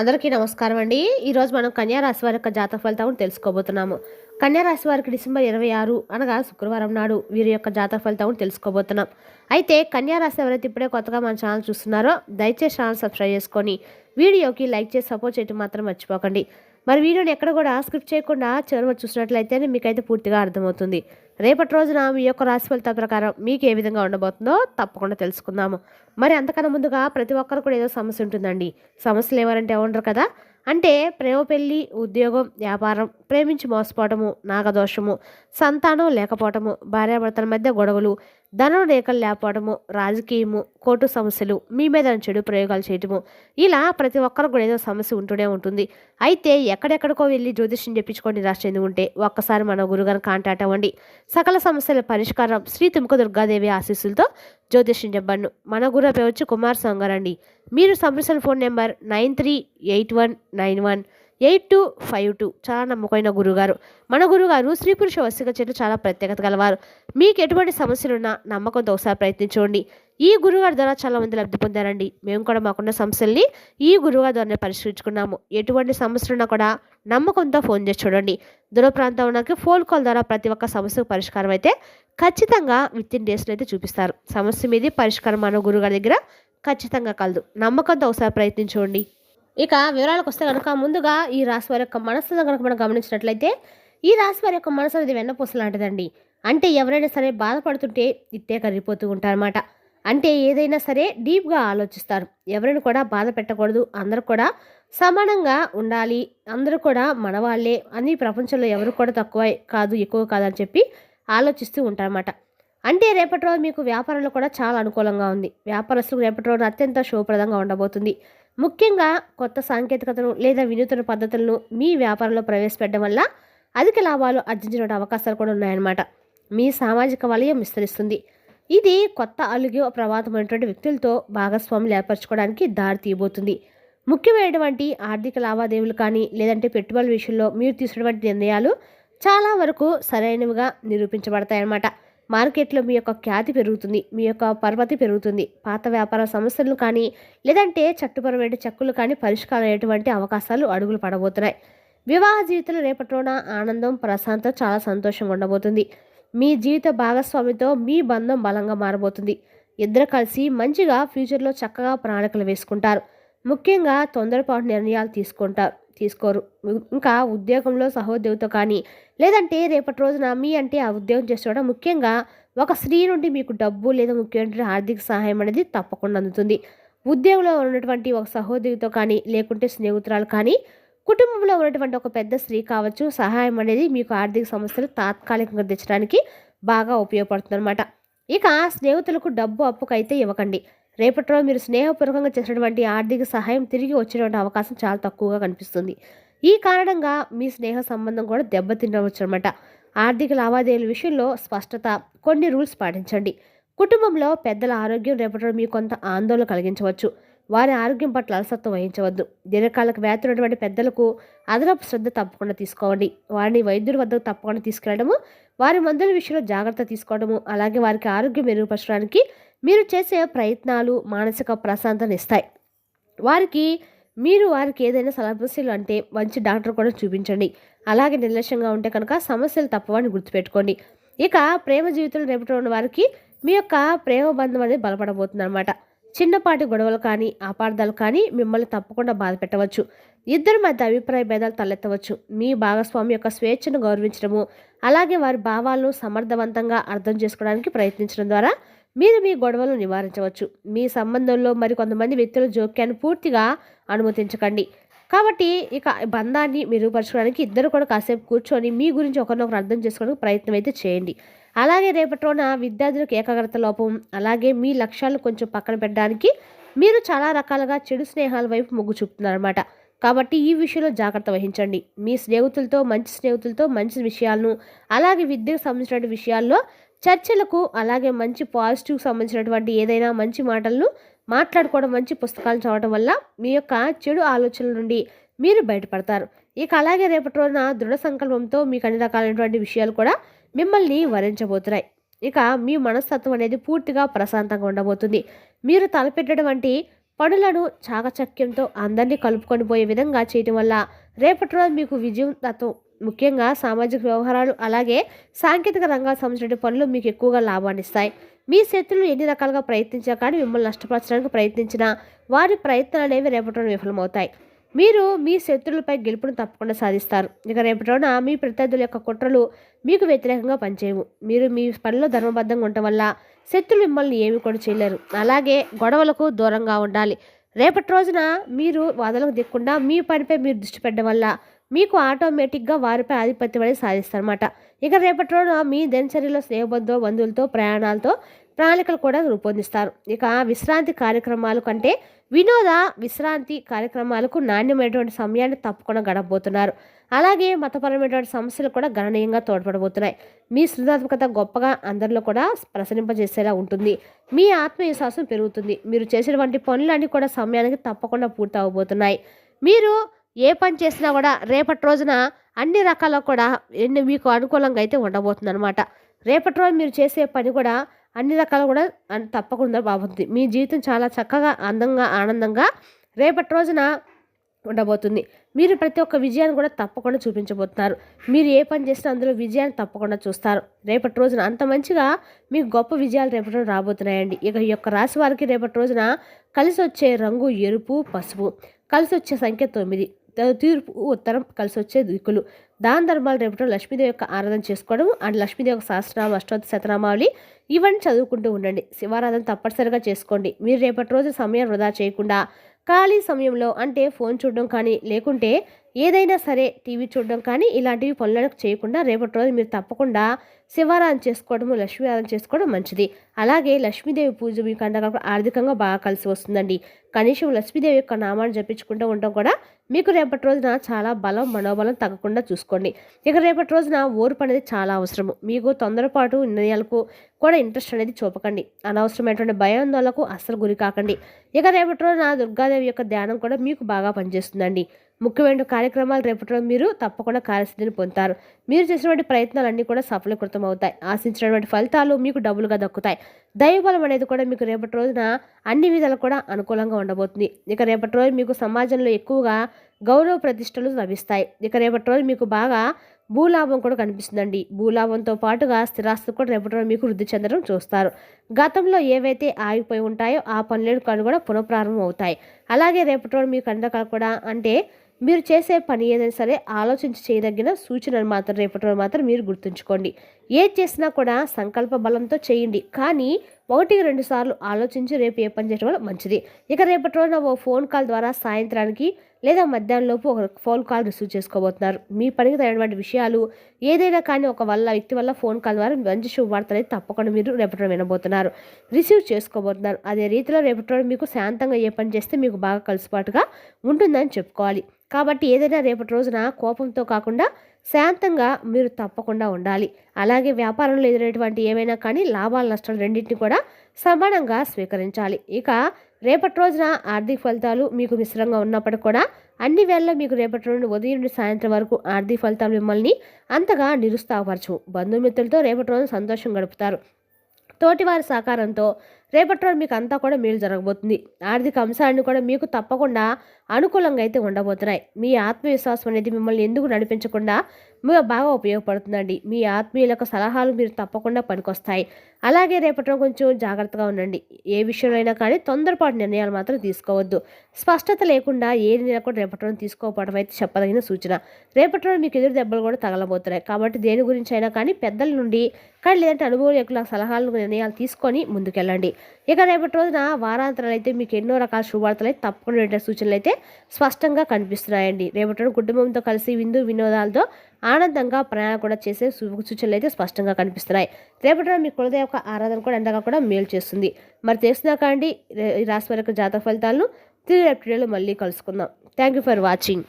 అందరికీ నమస్కారం అండి. ఈరోజు మనం కన్యా రాశి వారి యొక్క జాతక ఫలితాలను తెలుసుకోబోతున్నాము. కన్యా రాశి వారికి డిసెంబర్ ఇరవై ఆరు అనగా శుక్రవారం నాడు వీరి యొక్క జాతక ఫలితాలను తెలుసుకోబోతున్నాం. అయితే కన్యా రాశి ఎవరైతే ఇప్పుడే కొత్తగా మన ఛానల్ చూస్తున్నారో దయచేసి ఛానల్ సబ్స్క్రైబ్ చేసుకొని వీడియోకి లైక్ చేసి సపోర్ట్ చేయడం మాత్రం మర్చిపోకండి. మరి వీడియోని ఎక్కడ కూడా స్క్రిప్ట్ చేయకుండా చివరి చూసినట్లయితేనే మీకైతే పూర్తిగా అర్థమవుతుంది. రేపటి రోజున మీ యొక్క రాశి ఫలితాల ప్రకారం మీకు ఏ విధంగా ఉండబోతుందో తప్పకుండా తెలుసుకుందాము. మరి అంతకన్నా ముందుగా ప్రతి ఒక్కరు కూడా ఏదో సమస్య ఉంటుందండి. సమస్యలు ఎవరంటే ఉండరు కదా? అంటే ప్రేమ పెళ్ళి ఉద్యోగం వ్యాపారం ప్రేమించి మోసపోవటము నాగదోషము సంతానం లేకపోవటము భార్యాభర్తల మధ్య గొడవలు ధనం రేఖలు లేకపోవడము రాజకీయము కోర్టు సమస్యలు మీ మీద చెడు ప్రయోగాలు చేయటము. ఇలా ప్రతి ఒక్కరికి కూడా ఏదో సమస్య ఉంటూనే ఉంటుంది. అయితే ఎక్కడెక్కడికో వెళ్ళి జ్యోతిష్యం చెప్పించుకొని నిరాశ చెంది ఉంటే ఒక్కసారి మన గురుగారిని కాంటాక్ట్ అవ్వండి. సకల సమస్యల పరిష్కారం శ్రీ తుముక దుర్గాదేవి ఆశీస్సులతో జ్యోతిష్యం చెప్పండి. మన గురు పేరు వచ్చి కుమార్ సంగారండి. మీరు సంప్రదించిన phone number nine three eight one nine one. Eight two five two చాలా నమ్మకమైన గురుగారు. మన గురుగారు స్త్రీ పురుష వస్తుక చెట్లు చాలా ప్రత్యేకత గలవారు. మీకు ఎటువంటి సమస్యలున్నా నమ్మకంతో ఒకసారి ప్రయత్నించండి. ఈ గురుగారి ద్వారా చాలా మంది లబ్ధి పొందారండి. మేము కూడా మాకున్న సమస్యల్ని ఈ గురుగారి ద్వారానే పరిష్కరించుకున్నాము. ఎటువంటి సమస్యలున్నా కూడా నమ్మకంతో ఫోన్ చేసి చూడండి. దూర ప్రాంతం ఉన్నకి ఫోన్ కాల్ ద్వారా ప్రతి ఒక్క సమస్యకు పరిష్కారం అయితే ఖచ్చితంగా విత్ ఇన్ డేస్లో అయితే చూపిస్తారు. సమస్య మీది పరిష్కారం మన గురుగారి దగ్గర ఖచ్చితంగా కలదు. నమ్మకంతో ఒకసారి ప్రయత్నించండి. ఇక వివరాలకు వస్తే కనుక ముందుగా ఈ రాశి వారి యొక్క మనస్సును కనుక మనం గమనించినట్లయితే ఈ రాశి వారి యొక్క మనసు అనేది వెన్నపూస లాంటిదండి. అంటే ఎవరైనా సరే బాధపడుతుంటే ఇట్టే కరిగిపోతూ ఉంటారన్నమాట. అంటే ఏదైనా సరే డీప్గా ఆలోచిస్తారు. ఎవరిని కూడా బాధ పెట్టకూడదు. అందరూ కూడా సమానంగా ఉండాలి. అందరూ కూడా మనవాళ్ళే అని ప్రపంచంలో ఎవరు కూడా తక్కువ కాదు ఎక్కువ కాదని చెప్పి ఆలోచిస్తూ ఉంటారన్నమాట. అంటే రేపటి రోజు మీకు వ్యాపారంలో కూడా చాలా అనుకూలంగా ఉంది. వ్యాపారస్తులకు రేపటి రోజు అత్యంత శుభప్రదంగా ఉండబోతుంది. ముఖ్యంగా కొత్త సాంకేతికతను లేదా వినూతన పద్ధతులను మీ వ్యాపారంలో ప్రవేశపెట్టడం వల్ల అధిక లాభాలు అర్జించిన అవకాశాలు కూడా ఉన్నాయన్నమాట. మీ సామాజిక వలయం విస్తరిస్తుంది. ఇది కొత్త అలుగు ప్రభాతమైనటువంటి వ్యక్తులతో భాగస్వాములు ఏర్పరచుకోవడానికి దారి తీయబోతుంది. ముఖ్యమైనటువంటి ఆర్థిక లావాదేవీలు కానీ లేదంటే పెట్టుబడుల విషయంలో మీరు తీసుకున్నటువంటి నిర్ణయాలు చాలా వరకు సరైనవిగా నిరూపించబడతాయన్నమాట. మార్కెట్లో మీ యొక్క ఖ్యాతి పెరుగుతుంది మీ యొక్క పరపతి పెరుగుతుంది. పాత వ్యాపార సమస్యలు కానీ లేదంటే చట్టుపరమైన చెక్కులు కానీ పరిష్కారం అయ్యేటువంటి అవకాశాలు అడుగులు పడబోతున్నాయి. వివాహ జీవితంలో రేపటిలోన ఆనందం ప్రశాంతత చాలా సంతోషంగా ఉండబోతుంది. మీ జీవిత భాగస్వామితో మీ బంధం బలంగా మారబోతుంది. ఇద్దరు కలిసి మంచిగా ఫ్యూచర్లో చక్కగా ప్రణాళికలు వేసుకుంటారు. ముఖ్యంగా తొందరపాటు నిర్ణయాలు తీసుకుంటారు. తీసుకోరు. ఇంకా ఉద్యోగంలో సహోద్యోగితో కానీ లేదంటే రేపటి రోజున మీ అంటే ఆ ఉద్యోగం చేసేవాడు ముఖ్యంగా ఒక స్త్రీ నుండి మీకు డబ్బు లేదా ముఖ్యమైన ఆర్థిక సహాయం అనేది తప్పకుండా అందుతుంది. ఉద్యోగంలో ఉన్నటువంటి ఒక సహోద్యోగితో కానీ లేకుంటే స్నేహితురాలు కానీ కుటుంబంలో ఉన్నటువంటి ఒక పెద్ద స్త్రీ కావచ్చు సహాయం అనేది మీకు ఆర్థిక సమస్యలు తాత్కాలికంగా తెచ్చడానికి బాగా ఉపయోగపడుతుంది అనమాట ఇక స్నేహితులకు డబ్బు అప్పుకైతే ఇవ్వకండి. రేపటి రోజు మీరు స్నేహపూర్వకంగా చేసినటువంటి ఆర్థిక సహాయం తిరిగి వచ్చేటువంటి అవకాశం చాలా తక్కువగా కనిపిస్తుంది. ఈ కారణంగా మీ స్నేహ సంబంధం కూడా దెబ్బతినవచ్చు అనమాట ఆర్థిక లావాదేవీల విషయంలో స్పష్టత కొన్ని రూల్స్ పాటించండి. కుటుంబంలో పెద్దల ఆరోగ్యం రేపటి రోజు మీకు కొంత ఆందోళన కలిగించవచ్చు. వారి ఆరోగ్యం పట్ల అలసత్వం వహించవద్దు. దీర్ఘకాలకు వ్యాధులు ఉన్నటువంటి పెద్దలకు అదనపు శ్రద్ధ తప్పకుండా తీసుకోవండి వారిని వైద్యుడి వద్దకు తప్పకుండా తీసుకెళ్ళడము వారి మందుల విషయంలో జాగ్రత్త తీసుకోవడము అలాగే వారికి ఆరోగ్యం మెరుగుపరచడానికి మీరు చేసే ప్రయత్నాలు మానసిక ప్రశాంతత ఇస్తాయి. వారికి మీరు వారికి ఏదైనా సమస్యలు అంటే మంచి డాక్టర్ కూడా చూపించండి. అలాగే నిర్లక్ష్యంగా ఉంటే కనుక సమస్యలు తప్పవని గుర్తుపెట్టుకోండి. ఇక ప్రేమ జీవితంలో రేపటి ఉన్న వారికి మీ యొక్క ప్రేమ బంధం అనేది బలపడబోతుంది అనమాట చిన్నపాటి గొడవలు కానీ అపార్థాలు కానీ మిమ్మల్ని తప్పకుండా బాధ పెట్టవచ్చు. ఇద్దరి మధ్య అభిప్రాయ భేదాలు తలెత్తవచ్చు. మీ భాగస్వామి యొక్క స్వేచ్ఛను గౌరవించడము అలాగే వారి భావాలను సమర్థవంతంగా అర్థం చేసుకోవడానికి ప్రయత్నించడం ద్వారా మీరు మీ గొడవలను నివారించవచ్చు. మీ సంబంధంలో మరి కొంతమంది వ్యక్తుల జోక్యాన్ని పూర్తిగా అనుమతించకండి. కాబట్టి ఇక బంధాన్ని మెరుగుపరచుకోవడానికి ఇద్దరు కూడా కాసేపు కూర్చొని మీ గురించి ఒకరినొకరు అర్థం చేసుకోవడానికి ప్రయత్నం అయితే చేయండి. అలాగే రేపటి రోజున విద్యార్థులకు ఏకాగ్రత లోపం అలాగే మీ లక్ష్యాలను కొంచెం పక్కన పెట్టడానికి మీరు చాలా రకాలుగా చెడు స్నేహాల వైపు మొగ్గు చూపుతున్నారన్నమాట. కాబట్టి ఈ విషయంలో జాగ్రత్త వహించండి. మీ స్నేహితులతో మంచి స్నేహితులతో మంచి విషయాలను అలాగే విద్యకు సంబంధించిన విషయాల్లో చర్చలకు అలాగే మంచి పాజిటివ్ సంబంధించినటువంటి ఏదైనా మంచి మాటలను మాట్లాడుకోవడం మంచి పుస్తకాలు చదవడం వల్ల మీ యొక్క చెడు ఆలోచనల నుండి మీరు బయటపడతారు. ఇక అలాగే రేపటి రోజున దృఢ సంకల్పంతో మీకు అన్ని రకాలైనటువంటి విషయాలు కూడా మిమ్మల్ని వరించబోతున్నాయి. ఇక మీ మనస్తత్వం అనేది పూర్తిగా ప్రశాంతంగా ఉండబోతుంది. మీరు తలపెట్టటువంటి పనులను చాకచక్యంతో అందరినీ కలుపుకొని పోయే విధంగా చేయటం వల్ల రేపటి రోజు మీకు విజయం తత్వం ముఖ్యంగా సామాజిక వ్యవహారాలు అలాగే సాంకేతిక రంగాలకు సంబంధించిన పనులు మీకు ఎక్కువగా లాభాన్ని ఇస్తాయి. మీ శత్రులు ఎన్ని రకాలుగా ప్రయత్నించా కానీ మిమ్మల్ని నష్టపరచడానికి ప్రయత్నించినా వారి ప్రయత్నాలు అనేవి రేపటి విఫలమవుతాయి. మీరు మీ శత్రులపై గెలుపును తప్పకుండా సాధిస్తారు. ఇక రేపటి రోజున మీ ప్రత్యర్థుల యొక్క కుట్రలు మీకు వ్యతిరేకంగా పనిచేయవు. మీరు మీ పనిలో ధర్మబద్ధంగా ఉండటం వల్ల శత్రులు మిమ్మల్ని ఏమి కూడా చేయలేరు. అలాగే గొడవలకు దూరంగా ఉండాలి. రేపటి రోజున మీరు వాదనకు దిక్కుండా మీ పనిపై మీరు దృష్టి పెట్టడం వల్ల మీకు ఆటోమేటిక్గా వారిపై ఆధిపత్యం అనేది సాధిస్తారన్నమాట. ఇక రేపటి రోజున మీ దినచర్యలో స్నేహబంధువు బంధువులతో ప్రయాణాలతో ప్రణాళికలు కూడా రూపొందిస్తారు. ఇక విశ్రాంతి కార్యక్రమాలు కంటే వినోద విశ్రాంతి కార్యక్రమాలకు నాణ్యమైనటువంటి సమయాన్ని తప్పకుండా గడపబోతున్నారు. అలాగే మతపరమైనటువంటి సమస్యలు కూడా గణనీయంగా తోడ్పడబోతున్నాయి. మీ సృజనాత్మకత గొప్పగా అందరిలో కూడా ప్రసరింపజేసేలా ఉంటుంది. మీ ఆత్మవిశ్వాసం పెరుగుతుంది. మీరు చేసినటువంటి పనులన్నీ కూడా సమయానికి తప్పకుండా పూర్తి అవబోతున్నాయి మీరు ఏ పని చేసినా కూడా రేపటి రోజున అన్ని రకాల కూడా ఎన్ని మీకు అనుకూలంగా అయితే ఉండబోతుంది అనమాట రేపటి రోజు మీరు చేసే పని కూడా అన్ని రకాలు కూడా తప్పకుండా బాగుంటుంది మీ జీవితం చాలా చక్కగా అందంగా ఆనందంగా రేపటి రోజున ఉండబోతుంది. మీరు ప్రతి ఒక్క విజయాన్ని కూడా తప్పకుండా చూపించబోతున్నారు. మీరు ఏ పని చేసినా అందులో విజయాన్ని తప్పకుండా చూస్తారు. రేపటి రోజున అంత మంచిగా మీకు గొప్ప విజయాలు రేపటి రాబోతున్నాయండి. ఇక ఈ యొక్క రాశి వారికి రేపటి రోజున కలిసి వచ్చే రంగు ఎరుపు పసుపు కలిసి వచ్చే సంఖ్య తొమ్మిది. తీర్పు ఉత్తరం కలిసి వచ్చే దిక్కులు. దాన ధర్మాలు రేపటం లక్ష్మీదేవి యొక్క ఆరాధన చేసుకోవడం అండ్ లక్ష్మీదేవి యొక్క సహస్రనామ అష్టోత్తర శతనామావళి ఇవన్నీ చదువుకుంటూ ఉండండి. శివారాధన తప్పనిసరిగా చేసుకోండి. మీరు రేపటి రోజు సమయం వృధా చేయకుండా ఖాళీ సమయంలో అంటే ఫోన్ చూడడం కానీ లేకుంటే ఏదైనా సరే టీవీ చూడడం కానీ ఇలాంటివి పనులకు చేయకుండా రేపటి రోజు మీరు తప్పకుండా శివారాధన చేసుకోవడము లక్ష్మీరాధన చేసుకోవడం మంచిది. అలాగే లక్ష్మీదేవి పూజ మీకు అండగా ఆర్థికంగా బాగా కలిసి వస్తుందండి. కనీసం లక్ష్మీదేవి యొక్క నామాన్ని జపించుకుంటూ ఉండడం కూడా మీకు రేపటి రోజున చాలా బలం మనోబలం తగ్గకుండా చూసుకోండి. ఇక రేపటి రోజున ఓర్పు అనేది చాలా అవసరము. మీకు తొందరపాటు నిర్ణయాలకు కూడా ఇంట్రెస్ట్ అనేది చూపకండి. అనవసరమైనటువంటి భయాందోళనకు అస్సలు గురి కాకండి. ఇక రేపటి రోజున దుర్గాదేవి యొక్క ధ్యానం కూడా మీకు బాగా పనిచేస్తుందండి. ముఖ్యమైన కార్యక్రమాలు రేపటి రోజు మీరు తప్పకుండా కార్యసిద్ధిని పొందుతారు. మీరు చేసినటువంటి ప్రయత్నాలన్నీ కూడా సఫలీకృతం అవుతాయి ఆశించినటువంటి ఫలితాలు మీకు డబ్బులుగా దక్కుతాయి. దైవబలం అనేది కూడా మీకు రేపటి రోజున అన్ని విధాలు కూడా అనుకూలంగా ఉండబోతుంది. ఇక రేపటి రోజు మీకు సమాజంలో ఎక్కువగా గౌరవ ప్రతిష్టలు లభిస్తాయి. ఇక రేపటి రోజు మీకు బాగా భూలాభం కూడా కనిపిస్తుందండి. భూలాభంతో పాటుగా స్థిరాస్తులు కూడా రేపటి రోజు మీకు వృద్ధి చెందడం చూస్తారు. గతంలో ఏవైతే ఆగిపోయి ఉంటాయో ఆ పనులు కూడా పునఃప్రారంభం అవుతాయి అలాగే రేపటి రోజు మీకు అండకాలు కూడా అంటే మీరు చేసే పని ఏదైనా సరే ఆలోచించి చేయదగిన సూచనలు మాత్రం రేపటి రోజు మాత్రం మీరు గుర్తుంచుకోండి. ఏది చేసినా కూడా సంకల్ప బలంతో చేయండి. కానీ ఒకటికి రెండు సార్లు ఆలోచించి రేపు ఏ పని చేయడం వల్ల మంచిది. ఇక రేపటి రోజున ఓ ఫోన్ కాల్ ద్వారా సాయంత్రానికి లేదా మధ్యాహ్నంలోపు ఒక ఫోన్ కాల్ రిసీవ్ చేసుకోబోతున్నారు. మీ పనికి తగినటువంటి విషయాలు ఏదైనా కానీ ఒక వల్ల వ్యక్తి వల్ల ఫోన్ కాల్ ద్వారా మంచి శుభవార్త అనేది తప్పకుండా మీరు రేపటి రోజు వినబోతున్నారు. రిసీవ్ చేసుకోబోతున్నారు. అదే రీతిలో రేపటి రోజు మీకు శాంతంగా ఏ పని చేస్తే మీకు బాగా కలిసిపాటుగా ఉంటుందని చెప్పుకోవాలి. కాబట్టి ఏదైనా రేపటి రోజున కోపంతో కాకుండా శాంతంగా మీరు తప్పకుండా ఉండాలి. అలాగే వ్యాపారంలో ఎదురైనటువంటి ఏమైనా కానీ లాభాలు నష్టాలు రెండింటిని కూడా సమానంగా స్వీకరించాలి. ఇక రేపటి రోజున ఆర్థిక ఫలితాలు మీకు మిశ్రంగా ఉన్నప్పటికీ కూడా అన్ని వేళల్లో మీకు రేపటి నుండి ఉదయం నుండి సాయంత్రం వరకు ఆర్థిక ఫలితాలు మిమ్మల్ని అంతగా నిరుత్సాహపరచవు. బంధుమిత్రులతో రేపటి రోజు సంతోషం గడుపుతారు. తోటివారి సహకారంతో రేపటి రోజు మీకు అంతా కూడా మేలు జరగబోతుంది. ఆర్థిక అంశాన్ని కూడా మీకు తప్పకుండా అనుకూలంగా అయితే ఉండబోతున్నాయి. మీ ఆత్మవిశ్వాసం అనేది మిమ్మల్ని ఎందుకు నడిపించకుండా బాగా ఉపయోగపడుతుందండి. మీ ఆత్మీయుల సలహాలు మీరు తప్పకుండా పనికొస్తాయి. అలాగే రేపటిలో కొంచెం జాగ్రత్తగా ఉండండి. ఏ విషయంలో అయినా కానీ తొందరపాటు నిర్ణయాలు మాత్రం తీసుకోవద్దు. స్పష్టత లేకుండా ఏ నిర్ణయాలు కూడా రేపటి రోజు తీసుకోకపోవడం అయితే చెప్పదగిన సూచన. రేపటి రోజు మీకు ఎదురు దెబ్బలు కూడా తగలబోతున్నాయి. కాబట్టి దేని గురించి అయినా కానీ పెద్దల నుండి కానీ లేదంటే అనుభవం యొక్క సలహాలు నిర్ణయాలు తీసుకొని ముందుకెళ్ళండి. ఇక రేపటి రోజున వారాంతరాలు అయితే మీకు ఎన్నో రకాల శుభవార్తలు అయితే తప్పకుండా సూచనలు అయితే స్పష్టంగా కనిపిస్తున్నాయండి. రేపటి రోజు కుటుంబంతో కలిసి విందు వినోదాలతో ఆనందంగా ప్రయాణం కూడా చేసే సూచనలు అయితే స్పష్టంగా కనిపిస్తున్నాయి. రేపటి మీ కులదేవ యొక్క ఆరాధన కూడా ఎంతగా కూడా మేలు చేస్తుంది. మరి తెలిసినాక అండి ఈ రాశి వరకు జాతక ఫలితాలను తిరిగి రేపటి మళ్ళీ కలుసుకుందాం. Thank you for watching